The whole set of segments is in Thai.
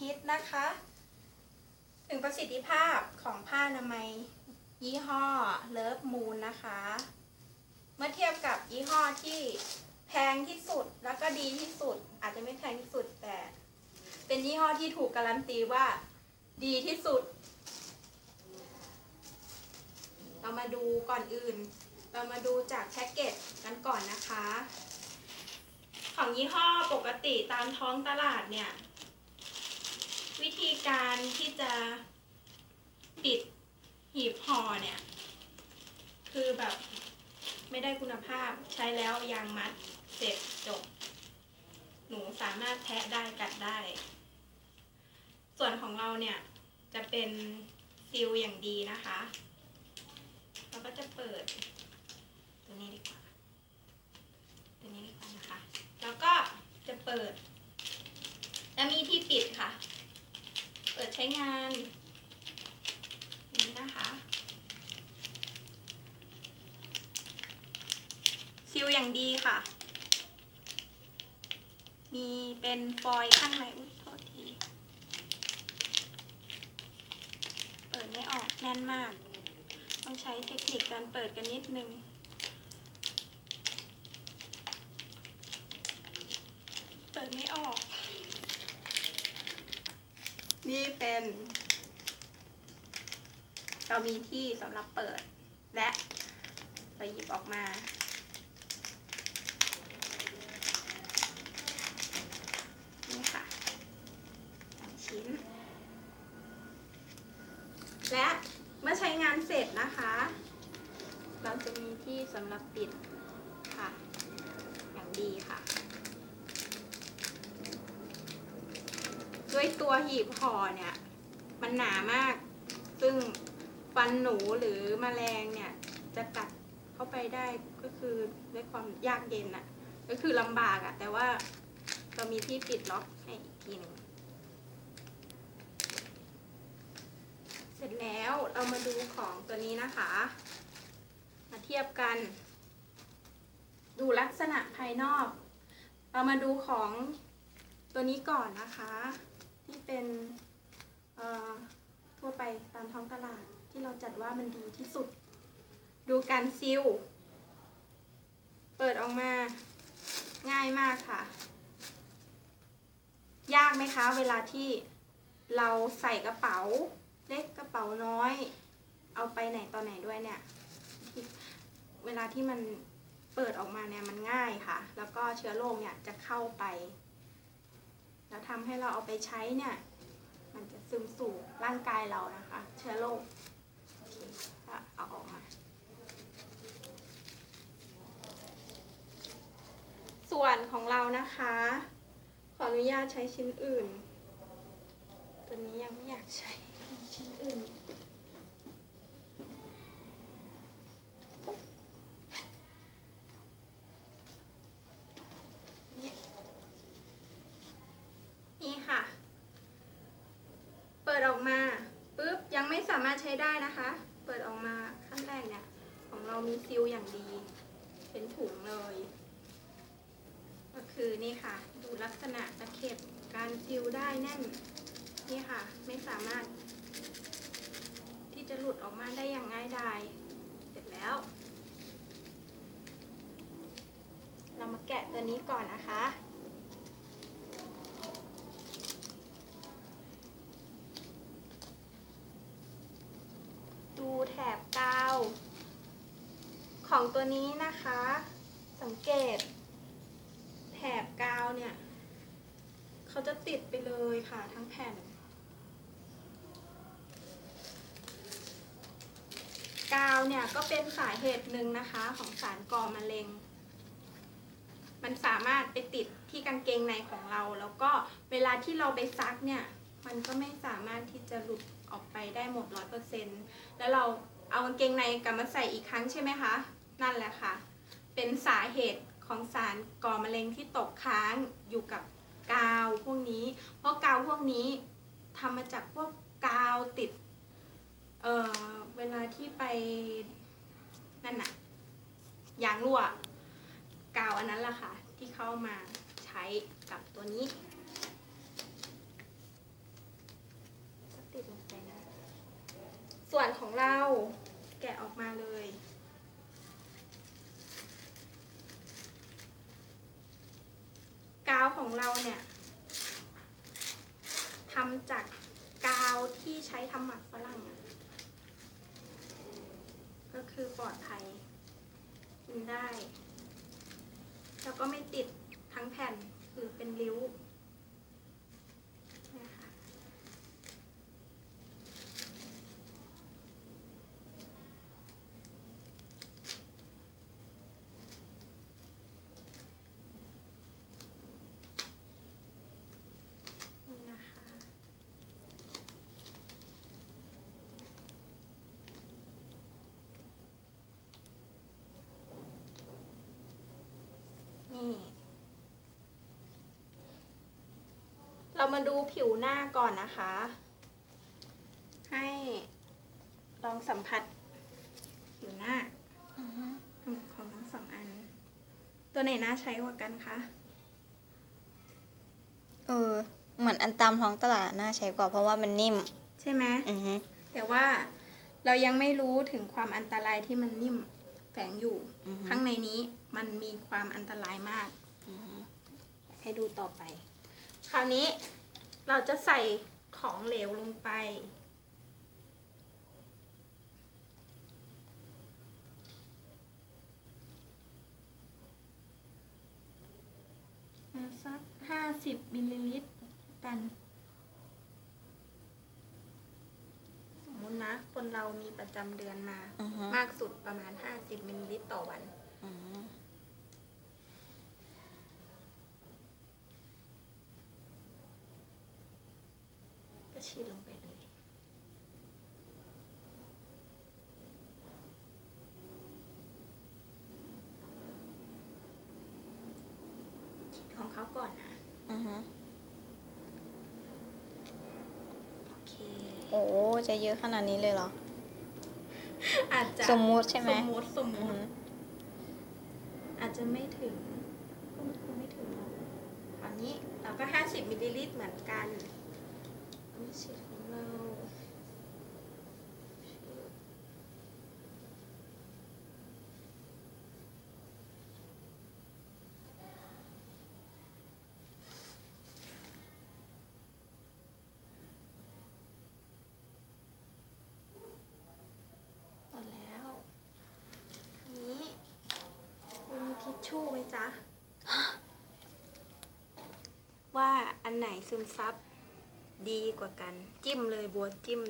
ธิตนะคะ ถึงประสิทธิภาพของผ้าอนามัยยี่ห้อเลิฟมูนนะคะ เมื่อเทียบกับยี่ห้อที่แพงที่สุดแล้วก็ดีที่สุด อาจจะไม่แพงที่สุดแต่ เป็นยี่ห้อที่ถูกการันตีว่าดีที่สุด เรามาดูก่อนอื่น เรามาดูจากแพ็กเกจกันก่อนนะคะ ของยี่ห้อปกติตามท้องตลาดเนี่ย วิธีการที่จะปิดหีบห่อเนี่ย คือแบบไม่ได้คุณภาพใช้แล้วยางมัดเสร็จจบ หนูสามารถแทะได้กัดได้ ส่วนของเราเนี่ยจะเป็นซีลอย่างดีนะคะ เราก็จะเปิด ตัวนี้ดีกว่า ตัวนี้ดีกว่านะคะ แล้วก็จะเปิด แล้วมีที่ปิดค่ะ เปิด ใช้งานนี้นะคะ ซิลอย่างดีค่ะ มีเป็นฟอยล์ข้างในอุ้ยโทษที เปิดไม่ออกแน่นมาก ต้องใช้เทคนิคการเปิดกันนิดนึงเปิดไม่ออก นี่เป็นเรามีที่สำหรับเปิด และเราหยิบออกมา นี่ค่ะชิ้น และเมื่อใช้งานเสร็จนะคะ เราจะมีที่สำหรับปิดค่ะ อย่างดีค่ะ ด้วยตัวหีบห่อเนี่ย มันหนามาก ซึ่งฟันหนูหรือมแมลงเนี่ย จะกัดเข้าไปได้ก็คือด้วยความยากเย็นอะก็คือลำบากอะแต่ว่าเรามีที่ปิดล็อกให้อีกทีหนึ่งเสร็จแล้วเรามาดูของตัวนี้นะคะ มาเทียบกัน ดูลักษณะภายนอก เรามาดูของตัวนี้ก่อนนะคะ เป็นทั่วไปตามท้องตลาดที่เราจัดว่ามันดีที่สุด ดูการซิลเปิดออกมาง่ายมากค่ะ ยากไหมคะ เวลาที่เราใส่กระเป๋า เล็กกระเป๋าน้อย เอาไปไหนตอนไหนด้วยเนี่ย เวลาที่มันเปิดออกมาเนี่ยมันง่ายค่ะ แล้วก็เชื้อโรคเนี่ยจะเข้าไป แล้วทำให้เราเอาไปใช้เนี่ย มันจะซึมสู่ร่างกายเรานะคะ เชื้อโรคโอเคก็เอาออกมา ส่วนของเรานะคะ ขออนุญาตใช้ชิ้นอื่น ตัวนี้ยังไม่อยากใช้ชิ้นอื่นนี่ค่ะ เปิดออกมาปุ๊บยังไม่สารถใช้ได้นะคะ เปิดออกมาขั้นแรกเนี่ย ของเรามีซิลอย่างดี เป็นถุงเลย ก็คือนี่ค่ะ ดูลักษณะตะเข็บการซิลได้แน่น นี่ค่ะ ไม่สามารถ ที่จะหลุดออกมาได้อย่างง่ายดายเสร็จแล้ว เรามาแกะตัวนี้ก่อนนะคะ ดูแถบกาว ของตัวนี้นะคะ สังเกต แถบกาวเนี่ย เขาจะติดไปเลยค่ะทั้งแผ่น กาวเนี่ยก็เป็นสาเหตุหนึ่งนะคะของสารก่อมะเร็ง มันสามารถไปติดที่กางเกงในของเรา แล้วก็เวลาที่เราไปซักเนี่ย มันก็ไม่สามารถที่จะหลุดออกไปได้หมดร้อยเปอร์เซ็นต์แล้วเราเอากางเกงในกลับมาใส่อีกครั้งใช่ไหมคะ นั่นแหละค่ะ เป็นสาเหตุของสารก่อมะเร็งที่ตกค้างอยู่กับกาวพวกนี้ เพราะกาวพวกนี้ทำมาจากพวกกาวติด เอ่อ เวลาที่ไปนั่นน่ะยางรั่ว กาวอันนั้นล่ะค่ะ ที่เข้ามาใช้กับตัวนี้ส่วนของเราแกะออกมาเลย กาวของเราเนี่ยทำจากกาวที่ใช้ทำหมักฝรั่งก็คือปลอดภัยกินได้ แล้วก็ไม่ติดทั้งแผ่นคือเป็นริ้วเนี่ยค่ะ นี่นะคะ นี่ เรามาดูผิวหน้าก่อนนะคะ ให้ลองสัมผัสผิวหน้าของทั้งสองอัน ตัวไหนน่าใช้กว่ากันคะเออเหมือนอันตามท้องตลาดน่าใช้กว่าเพราะว่ามันนิ่ม ใช่ไหมอือฮึแต่ว่าเรายังไม่รู้ถึงความอันตรายที่มันนิ่มแฝงอยู่อือฮึข้างในนี้มันมีความอันตรายมากอือฮึให้ดูต่อไป คราวนี้เราจะใส่ของเหลวลงไป สักห้าสิบมิลลิลิตรกัน สมมุตินะ คนเรามีประจำเดือนมา อือฮึ มากสุดประมาณ50มิลลิลิตรต่อวัน อืม ก็ฉีดลงไปเลย ฉีดของเขา ก่อนนะ อือฮึโอเค โอ้จะเยอะขนาดนี้เลยเหรอ อาจจะสมมุติใช่ไหมสมมุติสมอืมุอฮึติอาจจะไม่ถึงก็คงไม่ถึงหรอกอันนี้เราก็ 50มิลลิลิตรเหมือนกันอันนี้ฉีดของเรา หมดแล้วทีนี้คุณมีทิ ชชู่ไหมจ๊ะ ว่าอันไหนซึมซับดีกว่ากัน จิ้มเลยบัวจิ้ม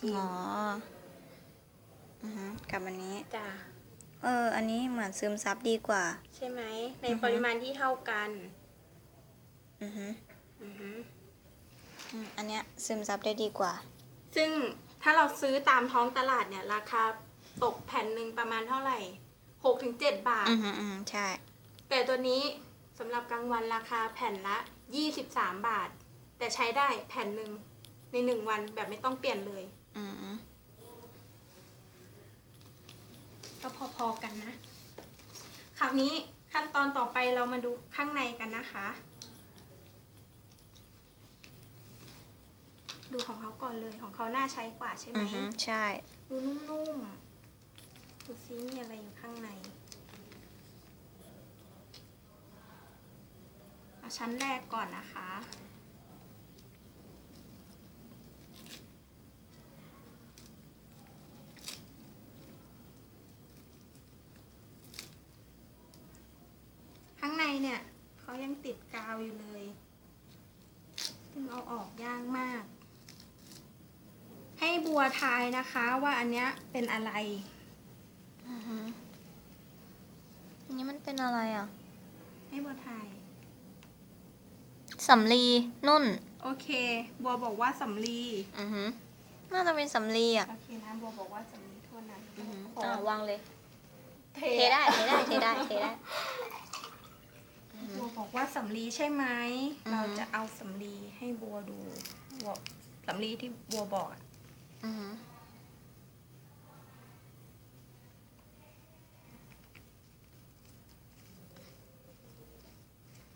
จิ้มอ๋ออือฮึกับอันนี้ จ้ะเออ อันนี้เหมือนซึมซับดีกว่า ใช่ไหม ในอือฮึปริมาณที่เท่ากัน อือฮึอือฮึอืมอันเนี้ยซึมซับได้ดีกว่า ซึ่งถ้าเราซื้อตามท้องตลาดเนี่ย ราคาตกแผ่นหนึ่งประมาณเท่าไหร่ หกถึงเจ็ดบาท อือฮึอืมใช่ แต่ตัวนี้สำหรับกลางวันราคาแผ่นละ23บาท แต่ใช้ได้แผ่นหนึ่งในหนึ่งวันแบบไม่ต้องเปลี่ยนเลย อืมก็พอๆกันนะ คราวนี้ขั้นตอนต่อไปเรามาดูข้างในกันนะคะ ดูของเขาก่อนเลยของเขาน่าใช้กว่าใช่ไหมอือฮึใช่ ดูนุ่มๆ ดูซิมีอะไรอยู่ข้างใน เอาชั้นแรกก่อนนะคะ ข้างในเนี่ยเขายังติดกาวอยู่เลยซึ่งเอาออกยากมาก ให้บัวทายนะคะว่าอันเนี้ยเป็นอะไร อือฮึ อันนี้มันเป็นอะไรอะ ให้บัวทาย สำลีนุ่น โอเค บัวบอกว่าสำลีอือฮึน่าจะเป็นสำลีอะ โอเคนะบัวบอกว่าสำลีเท่านั้นอือฮึขออ่าวางเลย เทเทได้ เทได้ เทได้ เทได้ บัวบอกว่าสำลีใช่ไหมอือฮึ เราจะเอาสำลีให้บัวดูบัวสำลีที่บัวบอกอะอือฮึ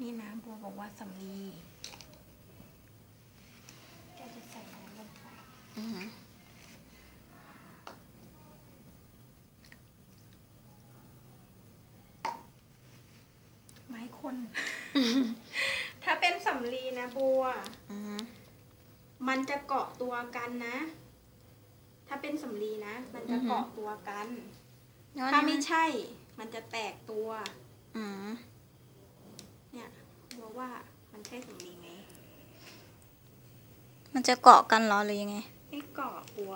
นี่นะบัวบอกว่าสำลีแกจะใส่น้ำลงไปอือฮึไม้คน ถ้าเป็นสำลีนะบัว อือมันจะเกาะตัวกันนะ ถ้าเป็นสำลีนะ มันจะเกาะตัวกันถ้าไม่ใช่ มันจะแตกตัว อืม เนี่ยบัวว่ามันใช่สำลีไหมมันจะเกาะกันเหรอหรือยังไง ไม่เกาะบัว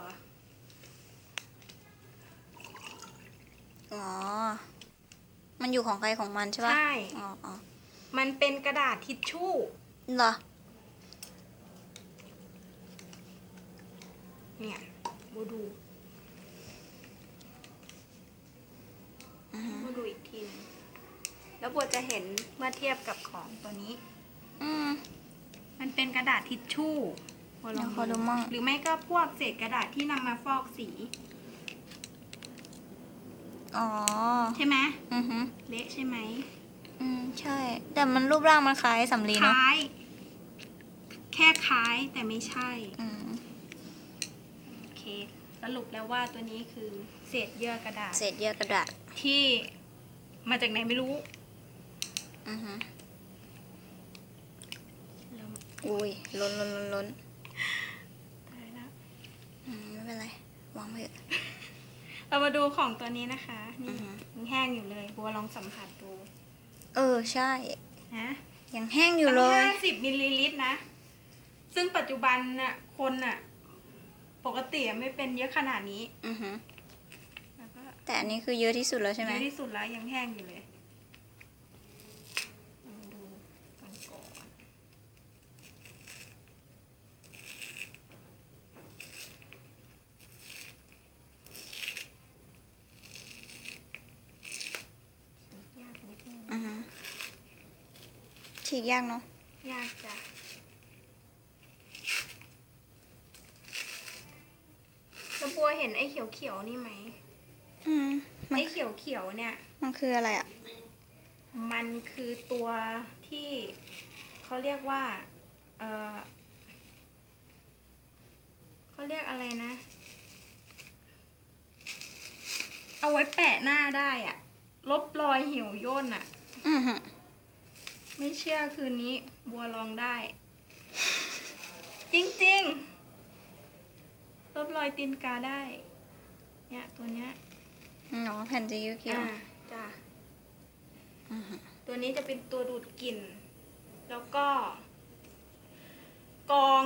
อ๋อ มันอยู่ของใครของมันใช่ปะใช่ อ๋ออ๋อมันเป็นกระดาษทิชชู่ เหรอ เนี่ยบัวดูอือฮึ บัวดูอีกทีหนึง แล้วบัวจะเห็นเมื่อเทียบกับของตัวนี้ อืม มันเป็นกระดาษทิชชู่บัวลองเดี๋ยวขอดูมั่ง หรือไม่ก็พวกเศษกระดาษที่นำมาฟอกสี อ๋อ ใช่ไหมอือฮึเละใช่ไหมอืม ใช่ แต่มันรูปร่างมันคล้ายสำลีคเนาะล้าย แค่คล้ายแต่ไม่ใช่ อืมโอเค สรุปแล้วว่าตัวนี้คือเศษเยื่อกระดาษ เศษเยื่อกระดาษ ที่มาจากไหนไม่รู้ อือฮึแล้วอุ้ยล้นล้นล้นล้นตายแล้วอืมไม่เป็นไรวางไปเถอะ เรามาดูของตัวนี้นะคะอืนี่อฮึ ยังแห้งอยู่เลยบัวลองสัมผัสดูเออใช่ นะ ยังแห้งอยู่เลยห้าสิบมิลลิลิตรนะ ซึ่งปัจจุบันน่ะ คนน่ะ ปกติไม่เป็นเยอะขนาดนี้ อือฮึแล้วก็แต่อันนี้คือเยอะที่สุดแล้วใช่ไหม เยอะที่สุดแล้วยังแห้งอยู่เลยลองดูกันก่อนยากนิดนึง อือฮึ ฉีกยากเนาะยากจ้ะแล้วบัวเห็นไอ้เขียวๆนี่ไหมอืมมันไอ้เขียวๆเนี่ย มันคืออะไรอะ มันคือตัวที่เขาเรียกว่า เออเขาเรียกอะไรนะ เอาไว้แปะหน้าได้อะลบรอยเหี่ยวย่นอะอือฮึ ไม่เชื่อคืนนี้บัวลองได้ จริงๆลบรอยตีนกาได้ เนี่ยตัวเนี้ยเนาะแผ่นจะเขียวอ่าจ้ะๆอือฮึตัวนี้จะเป็นตัวดูดกลิ่น แล้วก็กรอง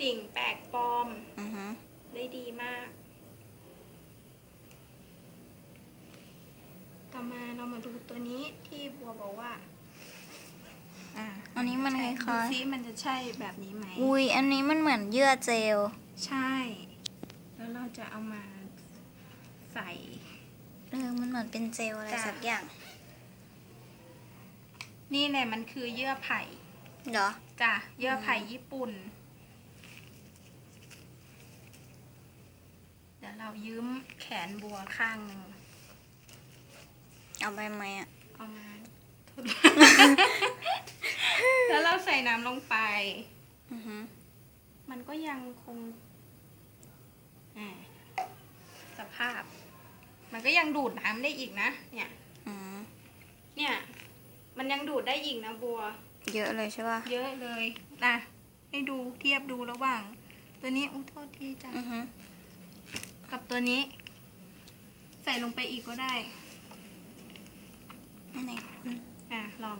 สิ่งแปลกปลอมอือฮึได้ดีมาก ต่อมาเรามาดูตัวนี้ที่บัวบอกว่าอ่าอันนี้มันคดูล้ายซิมันจะใช่แบบนี้ไหม ๆ อุ้ยอันนี้มันเหมือนเยื่อเจล ใช่ แล้วเราจะเอามาใส่ เออ มันเหมือนเป็นเจลอะไรจ้ะ สักอย่าง นี่แหละมันคือเยื่อไผ่เหรอ จ้ะเยื่อไผ่ญี่ปุ่น เดี๋ยวเรายืมแขนบัวข้างหนึ่ง เอาไปไหมอะ เอามาทดลอง แล้วเราใส่น้ำลงไป อือฮึมันก็ยังคงอ่าสภาพ มันก็ยังดูดน้ำได้อีกนะ เนี่ย อืมเนี่ย มันยังดูดได้อีกนะบัว เยอะเลยใช่ป่ะ เยอะเลยนะให้ดูเทียบดูระหว่าง ตัวนี้อุ้โทษทีจ้ะอือฮึกับตัวนี้ ใส่ลงไปอีกก็ได้ อันไหนอะลอง